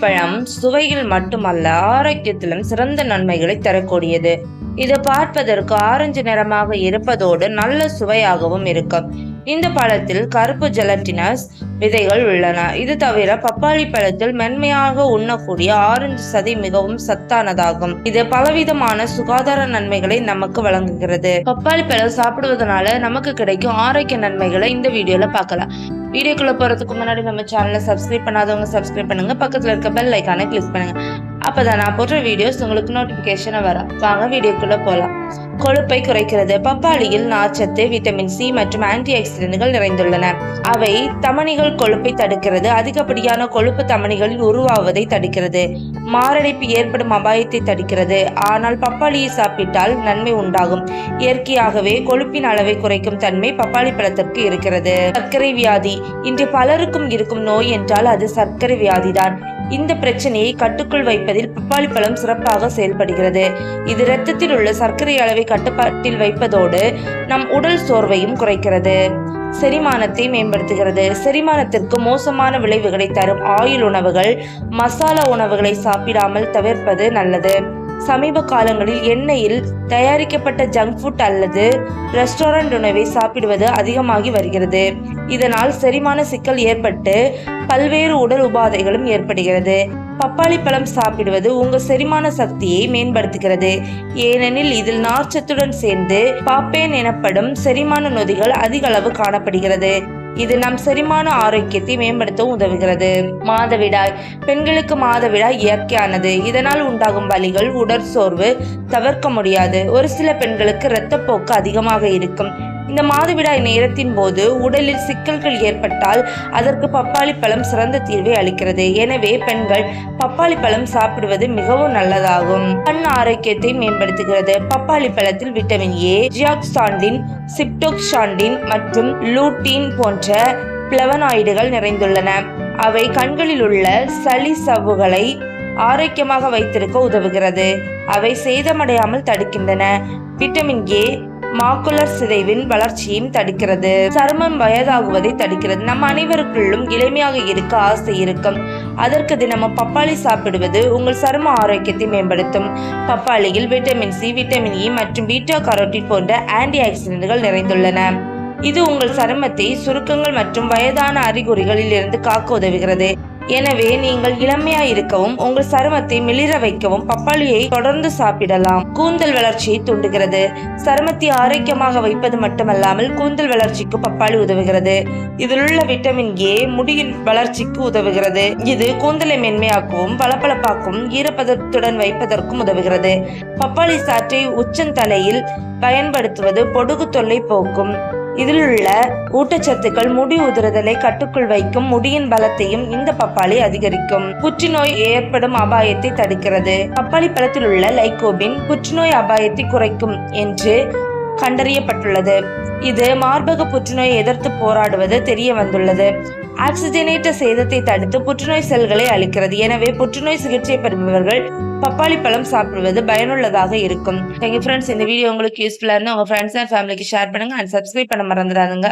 பழம் சுவையில் மட்டுமல்ல ஆரோக்கியத்திலும் சிறந்த நன்மைகளை தரக்கூடியது. இது பார்ப்பதற்கு ஆரஞ்சு நிறமாக இருப்பதோடு நல்ல சுவையாகவும் இருக்கும். இந்த பழத்தில் கருப்பு ஜெலட்டினஸ் விதைகள் உள்ளன. இது தவிர பப்பாளி பழத்தில் மென்மையாக உண்ணக்கூடிய ஆரஞ்சு சதி மிகவும் சத்தானதாகும். இது பலவிதமான சுகாதார நன்மைகளை நமக்கு வழங்குகிறது. பப்பாளி பழம் சாப்பிடுவதனால நமக்கு கிடைக்கும் ஆரோக்கிய நன்மைகளை இந்த வீடியோல பார்க்கலாம். வீடியோக்குள்ள போறதுக்கு முன்னாடி நம்ம சேனலை சப்ஸ்கிரைப் பண்ணாதவங்க சப்ஸ்கிரைப் பண்ணுங்க. பக்கத்துல இருக்க பெல் ஐக்கானை கிளிக் அப்பதான் நான் போடுற வீடியோஸ் உங்களுக்கு நோட்டிபிகேஷன் வரும். வாங்க வீடியோக்குள்ள போலாம். கொழுப்பை குறைக்கிறது. பப்பாளியில் நார்ச்சத்து விட்டமின் சி மற்றும் ஆன்டி ஆக்சிடென்ட்கள் நிறைந்துள்ளன. அவை தமனிகள் கொழுப்பை தடுக்கிறது. அதிகப்படியான கொழுப்பு தமனிகளில் உருவாவதை தடுக்கிறது. மாரடைப்பு ஏற்படும் அபாயத்தை தடுக்கிறது. ஆனால் பப்பாளியை சாப்பிட்டால் நன்மை உண்டாகும். இயற்கையாகவே கொழுப்பின் அளவை குறைக்கும் தன்மை பப்பாளி பழத்திற்கு இருக்கிறது. சர்க்கரை வியாதி. இன்று பலருக்கும் இருக்கும் நோய் என்றால் அது சர்க்கரை வியாதிதான். இந்த பிரச்சனையை கட்டுக்குள் வைப்பதில் பப்பாளி பழம் சிறப்பாக செயல்படுகிறது. இது இரத்தத்தில் உள்ள சர்க்கரை அளவை கட்டுப்பாட்டில் வைப்பதோடு நம் உடல் சோர்வையும் குறைக்கிறது. செரிமானத்தை மேம்படுத்துகிறது. செரிமானத்திற்கு மோசமான விளைவுகளை தரும் ஆயில் உணவுகள் மசாலா உணவுகளை சாப்பிடாமல் தவிர்ப்பது நல்லது. சமீப காலங்களில் எண்ணெயில் தயாரிக்கப்பட்ட ஜங்க் ஃபுட் அல்லது ரெஸ்டாரண்ட் உணவை சாப்பிடுவது அதிகமாகி வருகிறது. இதனால் செரிமான சிக்கல் ஏற்பட்டு பல்வேறு உடல் உபாதைகளும் ஏற்படுகிறது. பப்பாளி பழம் சாப்பிடுவது உங்கள் செரிமான சக்தியை மேம்படுத்துகிறது. ஏனெனில் இதில் நார்ச்சத்துடன் சேர்ந்து பாப்பேன் எனப்படும் செரிமான நொதிகள் அதிக அளவு காணப்படுகிறது. இது நம் செரிமான ஆரோக்கியத்தை மேம்படுத்த உதவுகிறது. மாதவிடாய். பெண்களுக்கு மாதவிடாய் இயற்கையானது. இதனால் உண்டாகும் வலிகள் உடற்சோர்வு தவிர்க்க முடியாது. ஒரு சில பெண்களுக்கு இரத்தப்போக்கு அதிகமாக இருக்கும். இந்த மாதவிடாய் நேரத்தின் போது உடலில் சிக்கல்கள் ஏற்பட்டால் அதற்கு பப்பாளி பழம் சிறந்த தீர்வை அளிக்கிறது. எனவே பெண்கள் பப்பாளி பழம் சாப்பிடுவது மிகவும் நல்லதாகும். கண் ஆரோக்கியத்தை மேம்படுத்துகிறது. பப்பாளி பழத்தில் விட்டமின் ஏ ஜியாக்சாண்டின் சிப்டோக்சாண்டின் மற்றும் லூட்டின் போன்ற பிளவனாய்டுகள் நிறைந்துள்ளன. அவை கண்களில் உள்ள சளி சவ்வுகளை ஆரோக்கியமாக வைத்திருக்க உதவுகிறது. அவை சேதமடையாமல் தடுக்கின்றன. விட்டமின் ஏ மாக்குலர் சிதைவின் வளர்ச்சியையும் தடுக்கிறது. சருமம் வயதாகுவதை தடுக்கிறது. நம் அனைவருக்குள்ளும் இளமையாக இருக்க ஆசை இருக்கும். அதற்கு தினமும் பப்பாளி சாப்பிடுவது உங்கள் சரும ஆரோக்கியத்தை மேம்படுத்தும். பப்பாளியில் விட்டமின் சி விட்டமின் இ மற்றும் பீட்டா கரோட்டின் போன்ற ஆன்டி ஆக்சிடென்ட்கள் நிறைந்துள்ளன. இது உங்கள் சருமத்தை சுருக்கங்கள் மற்றும் வயதான அறிகுறிகளில் இருந்து காக்க உதவுகிறது. எனவே நீங்கள் இளமையா இருக்கவும் உங்கள் சருமத்தை மிளிர வைக்கவும் பப்பாளியை தொடர்ந்து சாப்பிடலாம். கூந்தல் வளர்ச்சியை தூண்டுகிறது. சருமத்தை ஆரோக்கியமாக வைப்பது மட்டுமல்லாமல் கூந்தல் வளர்ச்சிக்கு பப்பாளி உதவுகிறது. இதில் உள்ள விட்டமின் ஏ முடியின் வளர்ச்சிக்கு உதவுகிறது. இது கூந்தலை மென்மையாக்கவும் பளபளப்பாக்கவும் ஈரப்பதத்துடன் வைப்பதற்கும் உதவுகிறது. பப்பாளி சாற்றை உச்சந்தலையில் பயன்படுத்துவது பொடுகு தொல்லை போக்கும். இதில் உள்ள ஊட்டச்சத்துக்கள் முடி உதிர்தலை கட்டுக்குள் வைக்கும் முடியின் பலத்தையும் இந்த பப்பாளி அதிகரிக்கும். புற்றுநோய் ஏற்படும் அபாயத்தை தடுக்கிறது. பப்பாளி பழத்தில் உள்ள லைகோபின் புற்றுநோய் அபாயத்தை குறைக்கும் என்று கண்டறியப்பட்டுள்ளது. இது மார்பக புற்றுநோயை எதிர்த்து போராடுவது தெரிய வந்துள்ளது ஆக்சிஜனேற்ற சேதத்தை தடுத்து புற்றுநோய் செல்களை அளிக்கிறது எனவே புற்றுநோய் சிகிச்சை பெறுபவர்கள் பப்பாளி பழம் சாப்பிடுவது பயனுள்ளதாக இருக்கும். தேங்க்யூ ஃப்ரெண்ட்ஸ் இந்த வீடியோ உங்களுக்கு யூஸ்ஃபுல்லாக இருந்தால் உங்கள் ஃப்ரெண்ட்ஸ் அண்ட் ஃபேமிலிக்கு ஷேர் பண்ணுங்க. அண்ட் சப்ஸ்கிரைப் பண்ண மறந்துடாதுங்க.